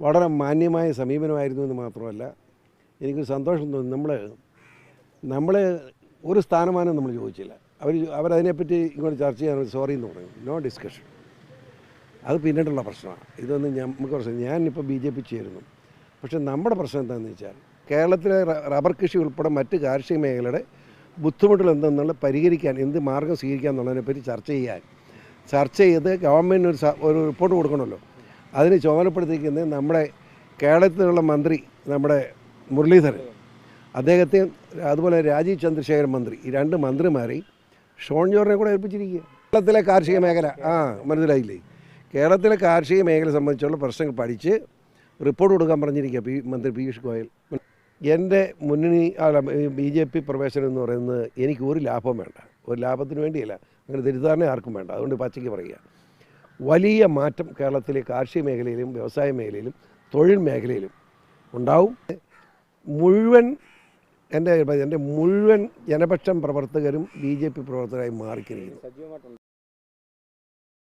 വളരെ മാന്യമായ സമീപനമായിരുന്നു എന്ന് മാത്രമല്ല എനിക്ക് സന്തോഷം തോന്നി. നമ്മൾ നമ്മൾ ഒരു സ്ഥാനമാനം നമ്മൾ ചോദിച്ചില്ല. അവർ അവരതിനെപ്പറ്റി ഇങ്ങോട്ട് ചർച്ച ചെയ്യാൻ സോറി എന്ന് പറഞ്ഞു. നോ ഡിസ്കഷൻ അത് പിന്നീടുള്ള പ്രശ്നമാണ്. ഇതൊന്നും നമുക്ക് പ്രശ്നം ഞാനിപ്പോൾ ബി ജെ പി ചേരുന്നു. പക്ഷേ നമ്മുടെ പ്രശ്നം എന്താണെന്ന് വെച്ചാൽ കേരളത്തിലെ റബ്ബർ കൃഷി ഉൾപ്പെടെ മറ്റ് കാർഷിക മേഖലയുടെ ബുദ്ധിമുട്ടുകൾ എന്തെന്നുള്ള പരിഹരിക്കാൻ എന്ത് മാർഗം സ്വീകരിക്കാൻ എന്നുള്ളതിനെപ്പറ്റി ചർച്ച ചെയ്യാൻ ചർച്ച ചെയ്ത് ഗവൺമെന്റിന് ഒരു റിപ്പോർട്ട് കൊടുക്കണമല്ലോ. അതിന് ചുമതലപ്പെടുത്തിയിരിക്കുന്നത് നമ്മുടെ കേരളത്തിലുള്ള മന്ത്രി നമ്മുടെ മുരളീധരൻ. അദ്ദേഹത്തെ അതുപോലെ രാജീവ് ചന്ദ്രശേഖരൻ മന്ത്രി. ഈ രണ്ട് മന്ത്രിമാരെ ഷോൺ ജോർജിനെ കൂടെ ഏൽപ്പിച്ചിരിക്കുക. കേരളത്തിലെ കാർഷിക മേഖല ആ മനസ്സിലായില്ലേ? കേരളത്തിലെ കാർഷിക മേഖല സംബന്ധിച്ചുള്ള പ്രശ്നങ്ങൾ പഠിച്ച് റിപ്പോർട്ട് കൊടുക്കാൻ പറഞ്ഞിരിക്കുക പി മന്ത്രി പീയൂഷ് ഗോയൽ. എന്റെ മുന്നണി അല്ല ബി ജെ പി പ്രവേശനം എന്ന് പറയുന്നത് എനിക്ക് ഒരു ലാഭം വേണ്ട. ഒരു ലാഭത്തിന് വേണ്ടിയല്ല. അങ്ങനെ തെറ്റിദ്ധാരണ ആർക്കും വേണ്ട. അതുകൊണ്ട് പച്ചയ്ക്ക് പറയുക. വലിയ മാറ്റം കേരളത്തിലെ കാർഷിക മേഖലയിലും വ്യവസായ മേഖലയിലും തൊഴിൽ മേഖലയിലും ഉണ്ടാവും. മുഴുവൻ എന്റെ എന്റെ മുഴുവൻ ജനപക്ഷം പ്രവർത്തകരും ബി ജെ പി പ്രവർത്തകരായി മാറിക്കിരിക്കുന്നു.